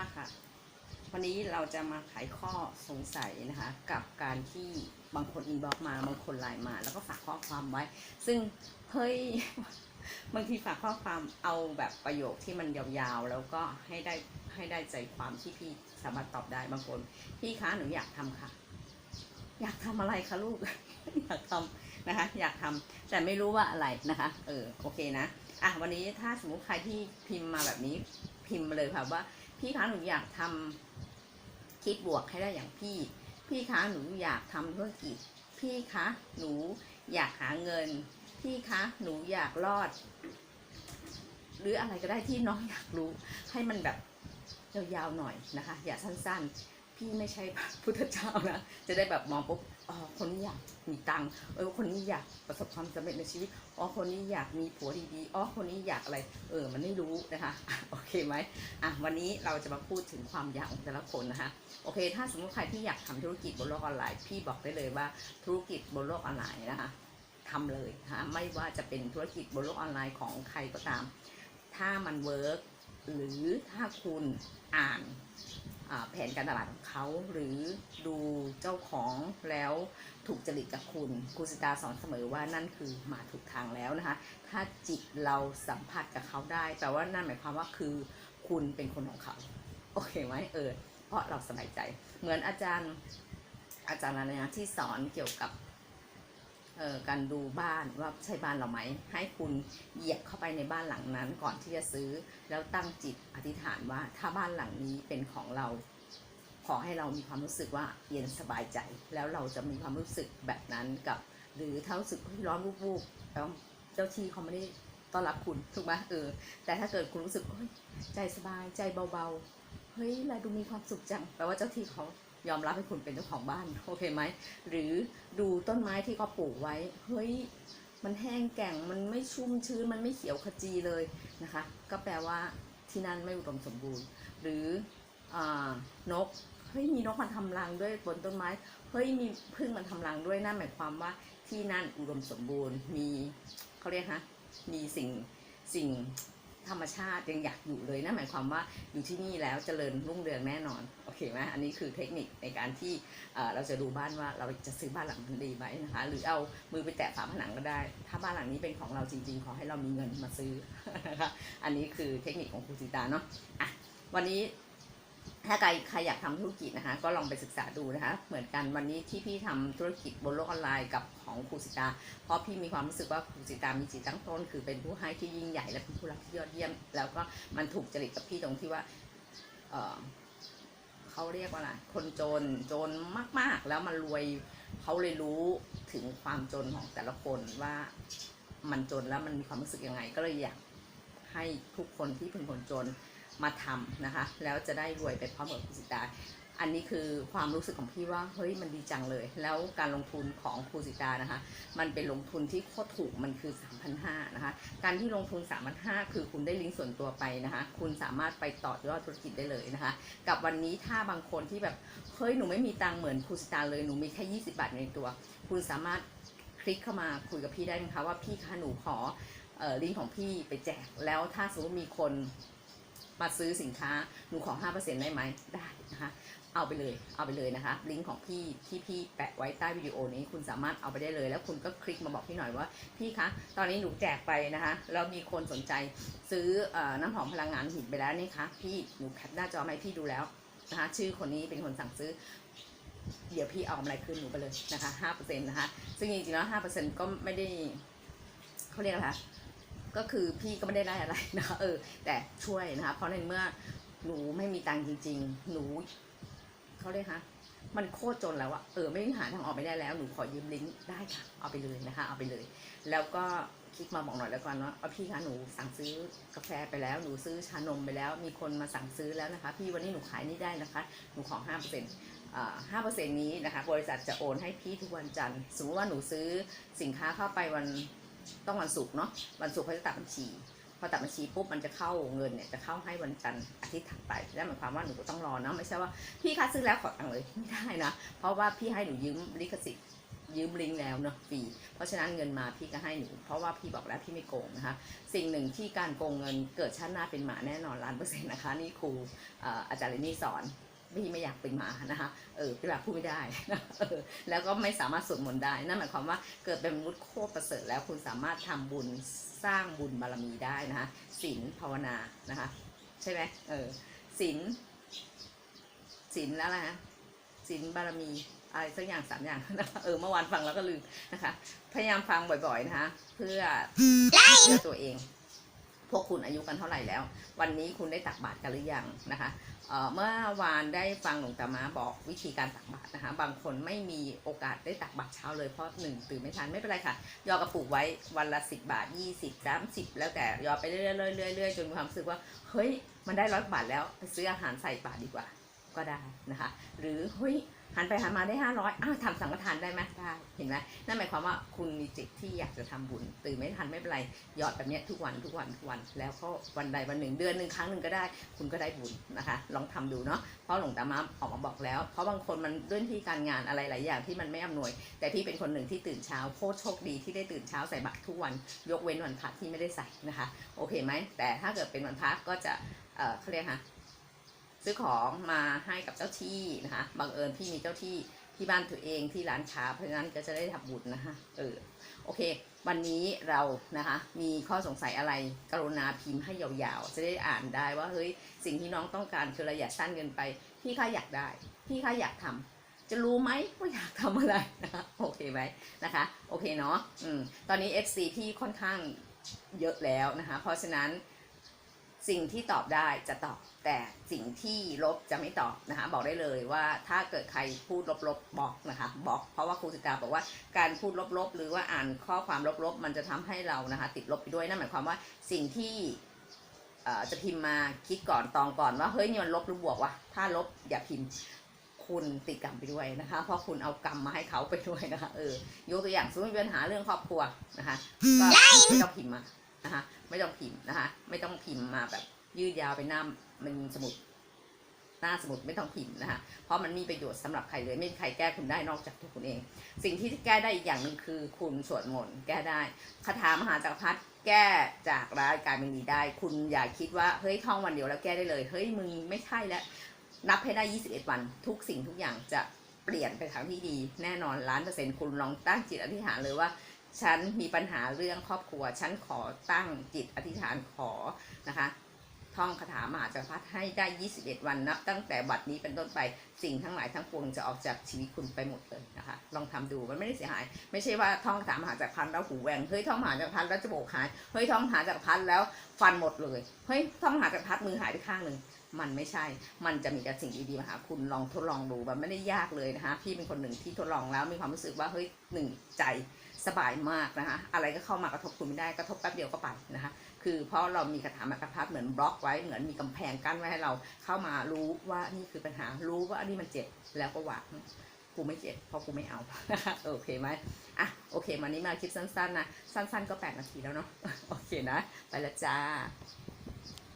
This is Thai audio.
ากค่ะ วันนี้เราจะมาไขข้อสงสัยนะคะ กับการที่บางคนอินบ็อกมาบางคนไลน์มา แล้วก็ฝากข้อความไว้ ซึ่งเฮ้ยบางทีฝากข้อความเอาแบบประโยคที่มันยาวๆ แล้วก็ให้ได้ให้ได้ใจความที่พี่สามารถตอบได้บางคนพี่คะหนูอยากทำค่ะ อยากทำอะไรคะลูก อยากทำนะคะ อยากทำแต่ไม่รู้ว่าอะไรนะคะ เออโอเคนะอะวันนี้ถ้าสมมติใครที่พิมพ์มาแบบนี้พิมพ์มาเลยค่ะว่า พี่คะหนูอยากทำคิดบวกให้ได้อย่างพี่ พี่คะหนูอยากทำธุรกิจ พี่คะหนูอยากหาเงิน พี่คะหนูอยากรอด หรืออะไรก็ได้ที่น้องอยากรู้ให้มันแบบยาวๆหน่อยนะคะ อย่าสั้นๆ พี่ไม่ใช่พระพุทธเจ้านะ จะได้แบบมองปุ๊บอ๋อคนนี้อยากมีตังค์เออคนนี้อยากประสบความสำเร็จในชีวิตอ๋อคนนี้อยากมีผัวดีๆอ๋อคนนี้อยากอะไร เออ มันไม่รู้นะคะโอเคไหมอะวันนี้เราจะมาพูดถึงความอยากของแต่ละคนนะคะโอเค ถ้าสมมติใครที่อยากทำธุรกิจบนโลกออนไลน์พี่บอกได้เลยว่าธุรกิจบนโลกออนไลน์นะคะทำเลยนะคะไม่ว่าจะเป็นธุรกิจบนโลกออนไลน์ของใครก็ตาม ถ้ามันเวิร์กหรือถ้าคุณอ่าน แผนการตลาดของเขา หรือดูเจ้าของแล้วถูกจริตกับคุณครูสิตาสอนเสมอว่านั่นคือมาถูกทางแล้วนะคะ ถ้าจิตเราสัมผัสกับเขาได้แปลว่านั่นหมายความว่าคือคุณเป็นคนของเขา โอเคไหมเออ เพราะเราสบายใจ เหมือนอาจารย์อาจารย์อะไรนะที่สอนเกี่ยวกับ การดูบ้านว่าใช่บ้านเราไหม ให้คุณเหยียบเข้าไปในบ้านหลังนั้นก่อนที่จะซื้อ แล้วตั้งจิตอธิษฐานว่าถ้าบ้านหลังนี้เป็นของเรา ขอให้เรามีความรู้สึกว่าเย็นสบายใจ แล้วเราจะมีความรู้สึกแบบนั้นกับ หรือถ้ารู้สึกร้อนวูบๆแล้วเจ้าที่เขาไม่ได้ต้อนรับคุณถูกไหมเออ แต่ถ้าเกิดคุณรู้สึกใจสบายใจเบาๆเฮ้ยเราดูมีความสุขจังแปลว่าเจ้าที่เขา ยอมรับให้คุณเป็นเจ้าของบ้านโอเคไหมหรือดูต้นไม้ที่เขาปลูกไว้เฮ้ยมันแห้งแก่งมันไม่ชุ่มชื้นมันไม่เขียวขจีเลยนะคะ ก็แปลว่าที่นั่นไม่อุดมสมบูรณ์ หรืออนกเฮ้ยมีนกมาทำรังด้วยบนต้นไม้เฮ้ยมีพึ่งมาทำรังด้วยนั่นหมายความว่าที่นั่นอุดมสมบูรณ์มีเขาเรียกฮะมีสิ่งสิ่ง ธรรมชาติยังอยากอยู่เลยนั่นหมายความว่าอยู่ที่นี่แล้วเจริญรุ่งเรืองแน่นอนโอเคไหมอันนี้คือเทคนิคในการที่เราจะดูบ้านว่าเราจะซื้อบ้านหลังนั้นดีไหมนะคะหรือเอามือไปแตะฝาผนังก็ได้ ถ้าบ้านหลังนี้เป็นของเราจริง ๆ ขอให้เรามีเงินมาซื้อนะคะอันนี้คือเทคนิคของครูสิตาเนาะอะวันนี้ ถ้าใครใครอยากทำธุรกิจนะคะ ก็ลองไปศึกษาดูนะคะ เหมือนกันวันนี้ที่พี่ทำธุรกิจบนโลกออนไลน์กับของครูสิตา เพราะพี่มีความรู้สึกว่าครูสิตามีจิตตั้งต้น คือเป็นผู้ให้ที่ยิ่งใหญ่และเป็นผู้รับที่ยอดเยี่ยม แล้วก็มันถูกจริตกับพี่ตรงที่ว่า เออเขาเรียกว่าอะไรคนจนจนมาก ๆ แล้วมันรวยเขาเลยรู้ถึงความจนของแต่ละคนว่ามันจนแล้วมันมีความรู้สึกยังไง ก็เลยอยากให้ทุกคนที่เป็นคนจน มาทำนะคะ แล้วจะได้รวยไปพร้อมกับครูสิตา อันนี้คือความรู้สึกของพี่ว่าเฮ้ยมันดีจังเลย แล้วการลงทุนของครูสิตานะคะ มันเป็นลงทุนที่โคตรถูกมันคือ3,500นะคะ การที่ลงทุน3,500คือคุณได้ลิงก์ส่วนตัวไปนะคะ คุณสามารถไปต่อยอดธุรกิจได้เลยนะคะ กับวันนี้ถ้าบางคนที่แบบเฮ้ยหนูไม่มีตังเหมือนครูสิตาเลยหนูมีแค่20 บาทในตัว คุณสามารถคลิกเข้ามาคุยกับพี่ได้นะคะว่าพี่คะหนูขอออลิงก์ของพี่ไปแจกแล้วถ้าสมมติมีคน มาซื้อสินค้าหนูขอ5%ได้ไหมได้นะคะเอาไปเลยเอาไปเลยนะคะลิงก์ของพี่ที่พี่แปะไว้ใต้วิดีโอนี้คุณสามารถเอาไปได้เลย แล้วคุณก็คลิกมาบอกพี่หน่อยว่าพี่คะตอนนี้หนูแจกไปนะคะแล้วมีคนสนใจซื้ออน้ำหอมพลังงานหินไปแล้วนี่คะพี่หนูแคปหน้าจอมาให้พี่ดูแล้วนะคะชื่อคนนี้เป็นคนสั่งซื้อเดี๋ยวพี่เอากำไรคืนหนูไปเลยนะคะห้าเปอร์เซ็นต์นะคะ ซึ่งจริงๆแล้วห้าเปอร์เซ็นต์ก็ไม่ได้เขาเรียกอะไรคะ ก็คือพี่ก็ไม่ได้ได้อะไรนะคะเออ แต่ช่วยนะคะ เพราะในเมื่อหนูไม่มีตังค์จริง ๆ หนูเขาเรียกคะมันโคตรจนแล้วอะเออไม่หาทางออกไม่ได้แล้วหนูขอยืมลิงก์ได้ค่ะ เอาไปเลยนะคะ เอาไปเลย แล้วก็คลิกมาบอกหน่อยแล้วกันว่าเอาพี่คะหนูสั่งซื้อกาแฟไปแล้วหนูซื้อชานมไปแล้ว มีคนมาสั่งซื้อแล้วนะคะ พี่วันนี้หนูขายนี่ได้นะคะ หนูขอห้าเปอร์เซ็นต์ห้าเปอร์เซ็นต์นี้นะคะ บริษัทจะโอนให้พี่ทุกวันจันทร์สมมติว่าหนูซื้อสินค้าเข้าไปวัน ต้องวันศุกร์เนาะวันศุกร์เขาจะตัดบัญชี พอตัดบัญชีปุ๊บมันจะเข้าเงินเนี่ยจะเข้าให้วันจันทร์อาทิตย์ถัดไปนั่นหมายความว่าหนูก็ต้องรอนะไม่ใช่ว่าพี่คะซื้อแล้วขอตังค์เลยไม่ได้นะ เพราะว่าพี่ให้หนูยืมลิขสิทธิ์ยืมลิงก์แล้วเนาะฟรีเพราะฉะนั้นเงินมาพี่ก็ให้หนู เพราะว่าพี่บอกแล้วพี่ไม่โกงนะคะ สิ่งหนึ่งที่การโกงเงินเกิดชาติหน้าเป็นหมาแน่นอนล้านเปอร์เซ็นต์นะคะ นี่ครูอาจารย์เรนนี่สอน พี่ไม่อยากเป็นหมานะคะเออพี่แบบพูดไม่ได้นะเออแล้วก็ไม่สามารถสวดมนต์ได้นั่นหมายความว่าเกิดเป็นมนุษย์โคตรประเสริฐแล้วคุณสามารถทำบุญสร้างบุญบารมีได้นะคะศีลภาวนานะคะใช่ไหมเออศีลศีลแล้วอะไรนะศีลบารมีอะไรสักอย่างสามอย่างนะคะเออเมื่อวานฟังแล้วก็ลืมนะคะ พยายามฟังบ่อยๆนะคะเพื่อเพื่อตัวเอง พวกคุณอายุกันเท่าไหร่แล้ว วันนี้คุณได้ตักบาตรกันหรือยังนะคะเเมื่อวานได้ฟังหลวงตามาบอกวิธีการตักบาตรนะคะ บางคนไม่มีโอกาสได้ตักบาตรเช้าเลยเพราะหนึ่งตื่นไม่ทันไม่เป็นไรค่ะ ยอกระปุกไว้วันละสิบาทยี่สิบสามสิบแล้วแต่ยอไปเรื่อยๆเรื่อยๆเรื่อยๆจนมีความรู้สึกว่าเฮ้ยมันได้ร้อยบาทแล้วไปซื้ออาหารใส่บาทดีกว่าก็ได้นะคะ หรือเฮ้ย หันไปหันมาได้ห้าร้อยอ้าวทำสังฆทานได้ไหมได้เห็นไหมนั่นหมายความว่าคุณมีจิตที่อยากจะทำบุญ ตื่นไม่ทันไม่เป็นไรหยอดแบบเนี้ยทุกวันทุกวันทุกวัน แล้วก็วันใดวันหนึ่งเดือนหนึ่งครั้งหนึ่งก็ได้ คุณก็ได้บุญนะคะ ลองทำดูเนาะเพราะหลวงตามาออกมาบอกแล้ว เพราะบางคนมันด้วยที่การงานอะไรหลายอย่างที่มันไม่อำนวย แต่พี่เป็นคนหนึ่งที่ตื่นเช้าโคตรโชคดีที่ได้ตื่นเช้าใส่บาตรทุกวันยกเว้นวันพระที่ไม่ได้ใส่นะคะ โอเคไหมแต่ถ้าเกิดเป็นวันพระก็จะเออเขาเรียกฮะ ซื้อของมาให้กับเจ้าที่นะคะบังเอิญพี่มีเจ้าที่ที่บ้านตัวเองที่ร้านค้าเพราะฉะนั้นก็จะได้ทำบุญนะคะเออโอเค วันนี้เรานะคะมีข้อสงสัยอะไรกรุณาพิมพ์ให้ยาวๆ จะได้อ่านได้ว่าเฮ้ยสิ่งที่น้องต้องการคือระยะสั้นเกินไปพี่ข้าอยากได้ พี่ข้าอยากทำจะรู้ไหมว่าอยากทำอะไรนะคะโอเคไหมนะคะโอเคเนาะอืมตอนนี้ FC พี่ค่อนข้างเยอะแล้วนะคะ เพราะฉะนั้น สิ่งที่ตอบได้จะตอบแต่สิ่งที่ลบจะไม่ตอบนะคะ บอกได้เลยว่าถ้าเกิดใครพูดลบๆบอกนะคะบอกเพราะว่าครูสิตาบอกว่าการพูดลบๆหรือว่าอ่านข้อความลบๆ มันจะทำให้เรานะคะ ติดลบไปด้วยนั่นหมายความว่าสิ่งที่เอ่อจะพิมพ์มาคิดก่อนตองก่อนว่าเฮ้ยนี่มันลบหรือบวกวะถ้าลบอย่าพิมพ์คุณติดกรรมไปด้วยนะคะ เพราะคุณเอากรรมมาให้เขาไปด้วยนะคะเออ ยกตัวอย่างสมมติมีปัญหาเรื่องครอบครัวนะคะก็ไม่ต้องพิมพ์มา นะคะ ไม่ต้องพิมพ์นะคะ ไม่ต้องพิมพ์มาแบบยืดยาวไปหน้ามันสมุดหน้าสมุดไม่ต้องพิมพ์นะคะ เพราะมันมีประโยชน์สำหรับใครเลย ไม่มีใครแก้คุณได้นอกจากตัวคุณเอง สิ่งที่แก้ได้อีกอย่างหนึ่งคือคุณสวดมนต์แก้ได้คาถามหาจักรพรรดิแก้จากร้ายกลายเป็นดีได้ คุณอย่าคิดว่าเฮ้ยท่องวันเดียวแล้วแก้ได้เลย เฮ้ยมึงไม่ใช่แล้ว นับให้ได้ 21 วัน ทุกสิ่งทุกอย่างจะเปลี่ยนไปทางที่ดี แน่นอนล้านเปอร์เซ็นต์คุณลองตั้งจิตอธิษฐานเลยว่า ฉันมีปัญหาเรื่องครอบครัว ฉันขอตั้งจิตอธิษฐานขอนะคะ ท่องคาถามหาจักรพรรดิให้ได้ 21 วันนับ ตั้งแต่บัดนี้เป็นต้นไปสิ่งทั้งหลายทั้งปวงจะออกจากชีวิตคุณไปหมดเลยนะคะ ลองทำดูมันไม่ได้เสียหาย ไม่ใช่ว่าท่องคาถามหาจักรพรรดิแล้วหูแหวงเฮ้ยท่องมหาจักรพรรดิแล้วจมูกหายเฮ้ยท่องมหาจักรพรรดิแล้วฟันหมดเลยเฮ้ยท่องมหาจักรพรรดิมือหายไปข้างหนึ่งมันไม่ใช่ มันจะมีแต่สิ่งดีๆมาหาคุณลองทดลองดูมันไม่ได้ยากเลยนะคะ พี่เป็นคนหนึ่งที่ทดลองแล้วมีความรู้สึกว่าเฮ้ยหนึ่งใจ สบายมากนะคะ อะไรก็เข้ามากระทบคุณไม่ได้กระทบแป๊บเดียวก็ไปนะคะ คือเพราะเรามีคาถามากระพัดเหมือนบล็อกไว้เหมือนมีกำแพงกั้นไว้ให้เราเข้ามารู้ว่านี่คือปัญหารู้ว่าอันนี้มันเจ็บแล้วก็วางกูไม่เจ็บเพราะกูไม่เอาโอเคไหมอะโอเควันนี้มาคลิปสั้นๆนะสั้น ๆ ก็แปดนาทีแล้วเนาะโอเคนะ ไปละจ้า